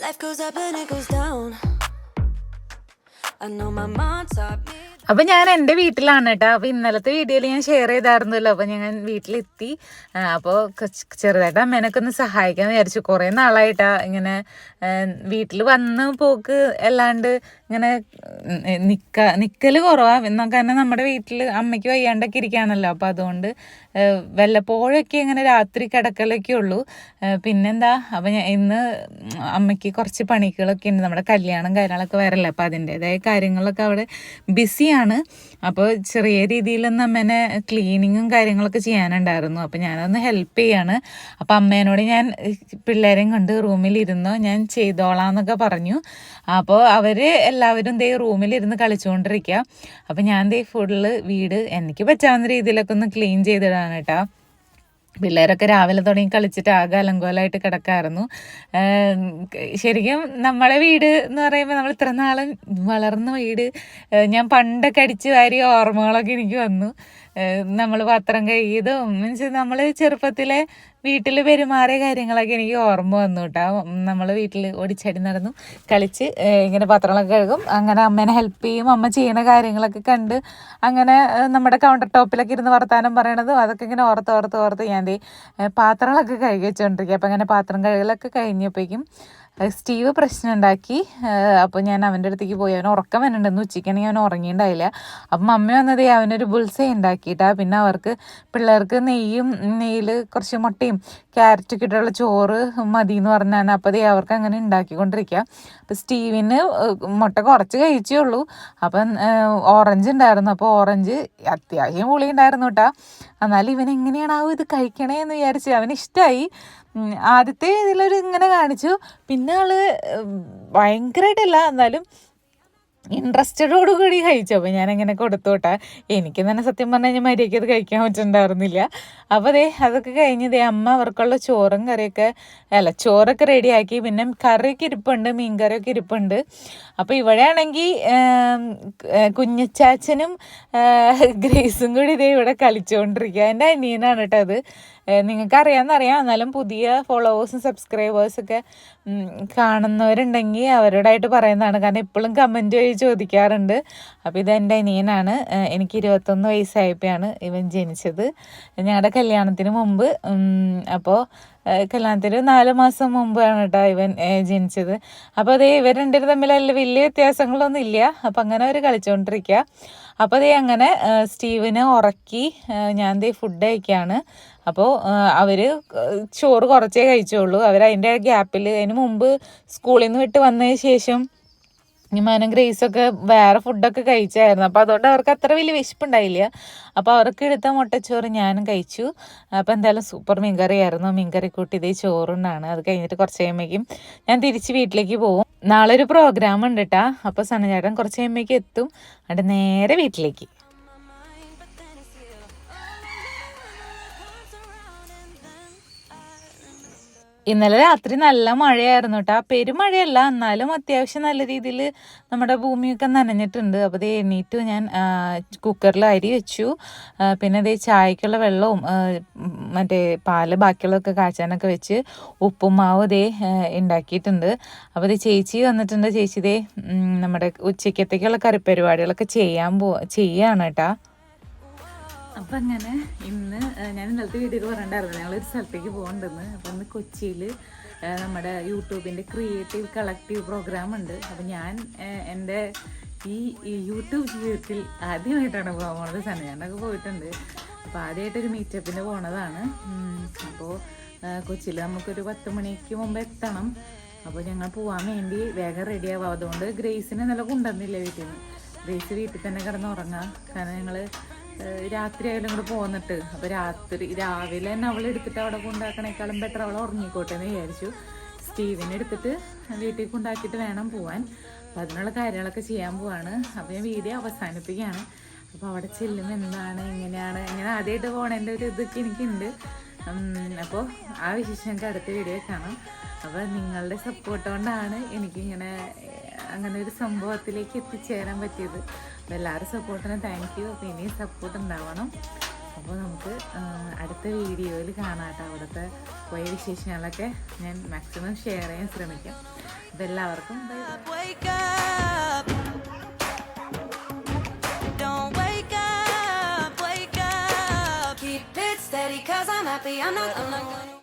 Life goes up and it goes down. I know my mom taught me. അപ്പൊ ഞാൻ എന്റെ വീട്ടിലാണ് കേട്ടോ അപ്പൊ ഇന്നലത്തെ വീഡിയോയിൽ ഞാൻ ഷെയർ ചെയ്തായിരുന്നല്ലോ. അപ്പൊ ഞാൻ വീട്ടിലെത്തി. അപ്പോൾ ചെറുതായിട്ട് അമ്മേനൊക്കെ ഒന്ന് സഹായിക്കാന്ന് വിചാരിച്ചു. കുറെ നാളായിട്ടാ ഇങ്ങനെ വീട്ടിൽ വന്ന് പോക്ക് അല്ലാണ്ട് ഇങ്ങനെ നിക്ക നിക്കൽ കുറവാ. കാരണം നമ്മുടെ വീട്ടിൽ അമ്മയ്ക്ക് വയ്യാണ്ടൊക്കെ ഇരിക്കുകയാണല്ലോ അപ്പൊ അതുകൊണ്ട് വല്ലപ്പോഴൊക്കെ ഇങ്ങനെ രാത്രി കിടക്കലൊക്കെ ഉള്ളൂ. പിന്നെന്താ? അപ്പൊ ഞാൻ ഇന്ന് അമ്മയ്ക്ക് കുറച്ച് പണികളൊക്കെ ഉണ്ട്. നമ്മുടെ കല്യാണം കാര്യങ്ങളൊക്കെ വരല്ലേ. അപ്പൊ അതിന്റെതായ കാര്യങ്ങളൊക്കെ അവിടെ ബിസിയാണ് അപ്പോൾ ചെറിയ രീതിയിലൊന്ന് അമ്മേനെ ക്ലീനിങ്ങും കാര്യങ്ങളൊക്കെ ചെയ്യാനുണ്ടായിരുന്നു. അപ്പോൾ ഞാനൊന്ന് ഹെൽപ്പ് ചെയ്യാണ്. അപ്പോൾ അമ്മേനോട് ഞാൻ പിള്ളേരെയും കൊണ്ട് റൂമിലിരുന്നോ ഞാൻ ചെയ്തോളാം എന്നൊക്കെ പറഞ്ഞു. അപ്പോൾ അവർ എല്ലാവരും ദേ റൂമിലിരുന്ന് കളിച്ചുകൊണ്ടിരിക്കുക അപ്പോൾ ഞാൻ ദേ ഫുള്ള് വീട് എനിക്ക് പറ്റാവുന്ന രീതിയിലൊക്കെ ഒന്ന് ക്ലീൻ ചെയ്തിടാണ് കേട്ടോ. പിള്ളേരൊക്കെ രാവിലെ തുടങ്ങി കളിച്ചിട്ട് ആകെ അലങ്കോലമായിട്ട് കിടക്കായിരുന്നു. ശരിക്കും നമ്മളെ വീട് എന്ന് പറയുമ്പോൾ നമ്മൾ ഇത്ര നാളും വളർന്ന വീട് ഞാൻ പണ്ടൊക്കെ അടിച്ചു വാരിയ ഓർമ്മകളൊക്കെ എനിക്ക് വന്നു. നമ്മൾ പത്രം കഴിയതും മീൻസ് നമ്മൾ ചെറുപ്പത്തിലെ വീട്ടിൽ പെരുമാറിയ കാര്യങ്ങളൊക്കെ എനിക്ക് ഓർമ്മ വന്നു കേട്ടോ. നമ്മൾ വീട്ടിൽ ഓടിച്ചാടി നടന്നു കളിച്ച് ഇങ്ങനെ പത്രങ്ങളൊക്കെ കഴുകും. അങ്ങനെ അമ്മേനെ ഹെൽപ്പ് ചെയ്യും. അമ്മ ചെയ്യുന്ന കാര്യങ്ങളൊക്കെ കണ്ട് അങ്ങനെ നമ്മുടെ കൗണ്ടർ ടോപ്പിലൊക്കെ ഇരുന്ന് വർത്താനം പറയണതും അതൊക്കെ ഇങ്ങനെ ഓർത്ത് ഓർത്ത് ഓർത്ത് ഞാൻ പാത്രങ്ങളൊക്കെ കഴുകി വെച്ചുകൊണ്ടിരിക്കുക അപ്പം അങ്ങനെ പാത്രം കഴുകലൊക്കെ കഴിഞ്ഞപ്പോഴേക്കും സ്റ്റീവ് പ്രശ്നം ഉണ്ടാക്കി അപ്പോൾ ഞാൻ അവന്റെ അടുത്തേക്ക് പോയി. അവൻ ഉറക്കം വരണ്ടെന്ന് ഉച്ചയ്ക്കാണെങ്കിൽ അവൻ ഉറങ്ങിയിട്ടുണ്ടായില്ല. അപ്പം അമ്മ വന്നത് അവനൊരു ബുൾസൈ ഉണ്ടാക്കിയിട്ടാണ് പിന്നെ അവർക്ക് പിള്ളേർക്ക് നെയ്യും നെയ്യിൽ കുറച്ച് മുട്ടയും ക്യാരറ്റൊക്കെ ഇട്ടുള്ള ചോറ് മതി എന്ന് പറഞ്ഞാണ്. അപ്പോൾ അതേ അവർക്ക് അങ്ങനെ ഉണ്ടാക്കിക്കൊണ്ടിരിക്കുക. അപ്പോൾ സ്റ്റീവിന് മുട്ട കുറച്ച് കഴിച്ചേ ഉള്ളൂ. അപ്പം ഓറഞ്ച് ഉണ്ടായിരുന്നു. അപ്പോൾ ഓറഞ്ച് അത്യാവശ്യം പുളി ഉണ്ടായിരുന്നു കേട്ടോ. എന്നാലും ഇവൻ എങ്ങനെയാണാവും ഇത് കഴിക്കണേ എന്ന് വിചാരിച്ച് അവന് ഇഷ്ടമായി ഉം, ആദ്യത്തെ ഇതിലൊരു ഇങ്ങനെ കാണിച്ചു. പിന്നെ ആൾ ഭയങ്കരമായിട്ടല്ല എന്നാലും ഇൻട്രസ്റ്റഡോട് കൂടി കഴിച്ചു. അപ്പോൾ ഞാൻ അങ്ങനെ കൊടുത്തോട്ടെ. എനിക്ക് തന്നെ സത്യം പറഞ്ഞു കഴിഞ്ഞാൽ മര്യാദയ്ക്ക് അത് കഴിക്കാൻ പറ്റുന്നുണ്ടായിരുന്നില്ല അപ്പോൾ ദേ അതൊക്കെ കഴിഞ്ഞ് ദേ അമ്മ അവർക്കുള്ള ചോറും കറിയൊക്കെ അല്ല ചോറൊക്കെ റെഡിയാക്കി. പിന്നെ കറിയൊക്കെ ഇരിപ്പുണ്ട് മീൻ കറിയൊക്കെ ഇരിപ്പുണ്ട് അപ്പോൾ ഇവിടെയാണെങ്കിൽ കുഞ്ഞച്ചാച്ചനും ഗ്രേസും കൂടി ഇതേ ഇവിടെ കളിച്ചുകൊണ്ടിരിക്കുക എന്റെ അനിയനാണ് കേട്ടോ അത്. നിങ്ങൾക്ക് അറിയാമെന്നറിയാം എന്നാലും പുതിയ ഫോളോവേഴ്സും സബ്സ്ക്രൈബേഴ്സൊക്കെ കാണുന്നവരുണ്ടെങ്കിൽ അവരോടായിട്ട് പറയുന്നതാണ്. കാരണം ഇപ്പോഴും കമന്റ് വഴി ചോദിക്കാറുണ്ട്. അപ്പോൾ ഇതെന്റെ അനിയനാണ്. എനിക്ക് ഇരുപത്തൊന്ന് വയസ്സായപ്പോഴാണ് ഇവൻ ജനിച്ചത്. ഞങ്ങളുടെ കല്യാണത്തിന് മുമ്പ് അപ്പോൾ കല്യാണത്തിന് നാല് മാസം മുമ്പാണ് കേട്ടോ ഇവൻ ജനിച്ചത്. അപ്പോൾ അതേ ഇവർ രണ്ടുപേരും തമ്മിലല്ല വലിയ വ്യത്യാസങ്ങളൊന്നും ഇല്ല. അപ്പം അങ്ങനെ അവർ കളിച്ചുകൊണ്ടിരിക്കുക അപ്പോൾ അതേ അങ്ങനെ സ്റ്റീവിനെ ഉറക്കി ഞാൻ ദേ ഫുഡ് കഴിക്കുകയാണ് അപ്പോൾ അവർ ചോറ് കുറച്ചേ കഴിച്ചുള്ളൂ. അവർ അതിന്റെ ഗ്യാപ്പിൽ അതിന് മുമ്പ് സ്കൂളിൽ നിന്ന് വിട്ട് വന്നതിന് ശേഷം ഞാനും ഗ്രേസൊക്കെ വേറെ ഫുഡൊക്കെ കഴിച്ചായിരുന്നു. അപ്പോൾ അതുകൊണ്ട് അവർക്ക് അത്ര വലിയ വിശപ്പുണ്ടായില്ല. അപ്പോൾ അവർക്ക് എടുത്ത മുട്ടച്ചോറ് ഞാനും കഴിച്ചു. അപ്പോൾ എന്തായാലും സൂപ്പർ മീൻകറിയായിരുന്നു. മീൻകറി കൂട്ടി ഇതേ ചോറുണ്ടാണ് അത് കഴിഞ്ഞിട്ട് കുറച്ച് കഴിയുമ്പോഴേക്കും ഞാൻ തിരിച്ച് വീട്ടിലേക്ക് പോകും. നാളെ ഒരു പ്രോഗ്രാം ഉണ്ട് കേട്ടാ അപ്പോൾ സനചേട്ടൻ കുറച്ച് കഴിയുമ്പോഴേക്കും എത്തും. അവിടെ നേരെ വീട്ടിലേക്ക്. ഇന്നലെ രാത്രി നല്ല മഴയായിരുന്നു കേട്ടോ പെരുമഴയല്ല എന്നാലും അത്യാവശ്യം നല്ല രീതിയിൽ നമ്മുടെ ഭൂമിയൊക്കെ നനഞ്ഞിട്ടുണ്ട്. അപ്പോൾ ദേ എണീറ്റു ഞാൻ കുക്കറിൽ അരി വെച്ചു. പിന്നെ ദേ ചായക്കുള്ള വെള്ളവും മറ്റേ പാൽ ബാക്കിയുള്ളതൊക്കെ കാച്ചാനൊക്കെ വെച്ച് ഉപ്പുമാവ് ആ, ഉണ്ടാക്കിയിട്ടുണ്ട് അപ്പോൾ ദേ ചേച്ചി വന്നിട്ടുണ്ട്. ചേച്ചി ഇതേ നമ്മുടെ ഉച്ചക്കത്തേക്കുള്ള കറിപ്പരിപാടികളൊക്കെ ചെയ്യാൻ പോ ചെയ്യാണ് കേട്ടോ അപ്പം അങ്ങനെ ഇന്ന് ഞാൻ ഇന്നലത്തെ വീഡിയോയിൽ പറഞ്ഞിട്ടുണ്ടായിരുന്നു. ഞങ്ങളൊരു സ്ഥലത്തേക്ക് പോകണ്ടെന്ന്. അപ്പം ഇന്ന് കൊച്ചിയിൽ നമ്മുടെ യൂട്യൂബിന്റെ ക്രിയേറ്റീവ് കളക്റ്റീവ് പ്രോഗ്രാം ഉണ്ട്. അപ്പം ഞാൻ എന്റെ ഈ യൂട്യൂബ് ജീവിതത്തിൽ ആദ്യമായിട്ടാണ് പോകാൻ പോണത് സനയാണ്ടൊക്കെ പോയിട്ടുണ്ട്. അപ്പോൾ ആദ്യമായിട്ടൊരു മീറ്റപ്പിന് പോണതാണ്. അപ്പോൾ കൊച്ചിയിൽ നമുക്കൊരു പത്ത് മണിക്ക് മുമ്പ് എത്തണം. അപ്പോൾ ഞങ്ങൾ പോകാൻ വേണ്ടി വേഗം റെഡിയാവും അതുകൊണ്ട് ഗ്രേസിനെ നല്ല കൊണ്ടുവന്നില്ല വീട്ടിൽ നിന്ന് ഗ്രേസ് വീട്ടിൽ തന്നെ കിടന്ന് ഉറങ്ങാം കാരണം ഞങ്ങൾ രാത്രി ആയാലും കൂടെ പോന്നിട്ട്. അപ്പോൾ രാത്രി രാവിലെ തന്നെ അവൾ എടുത്തിട്ട് അവിടെ കൊണ്ടാക്കണേക്കാളും ബെറ്റർ അവൾ ഉറങ്ങിക്കോട്ടെ എന്ന് വിചാരിച്ചു. സ്റ്റീവിനെ എടുത്തിട്ട് വീട്ടിൽ കൊണ്ടാക്കിയിട്ട് വേണം പോവാൻ. അപ്പം അതിനുള്ള കാര്യങ്ങളൊക്കെ ചെയ്യാൻ പോവാണ്. അപ്പോൾ ഞാൻ വീഡിയോ അവസാനിപ്പിക്കുകയാണ്. അപ്പോൾ അവിടെ ചെല്ലും എന്താണ് എങ്ങനെയാണ് ഇങ്ങനെ ആദ്യമായിട്ട് പോകണേന്റെ ഒരു ഇതൊക്കെ എനിക്കുണ്ട്. അപ്പോൾ ആ വിശേഷം അടുത്ത വീഡിയോ കാണാം. അപ്പോൾ നിങ്ങളുടെ സപ്പോർട്ട് കൊണ്ടാണ് എനിക്കിങ്ങനെ അങ്ങനെ ഒരു സംഭവത്തിലേക്ക് എത്തിച്ചേരാൻ പറ്റിയത്. അപ്പോൾ എല്ലാവരും സപ്പോർട്ടിന് താങ്ക് യു അപ്പോൾ ഇനിയും സപ്പോർട്ട് ഉണ്ടാവണം. അപ്പോൾ നമുക്ക് അടുത്ത വീഡിയോയിൽ കാണാട്ടോ അവിടുത്തെ പോയ വിശേഷങ്ങളൊക്കെ ഞാൻ മാക്സിമം ഷെയർ ചെയ്യാൻ ശ്രമിക്കാം. അപ്പം എല്ലാവർക്കും steady, I'm happy. I'm not, gonna.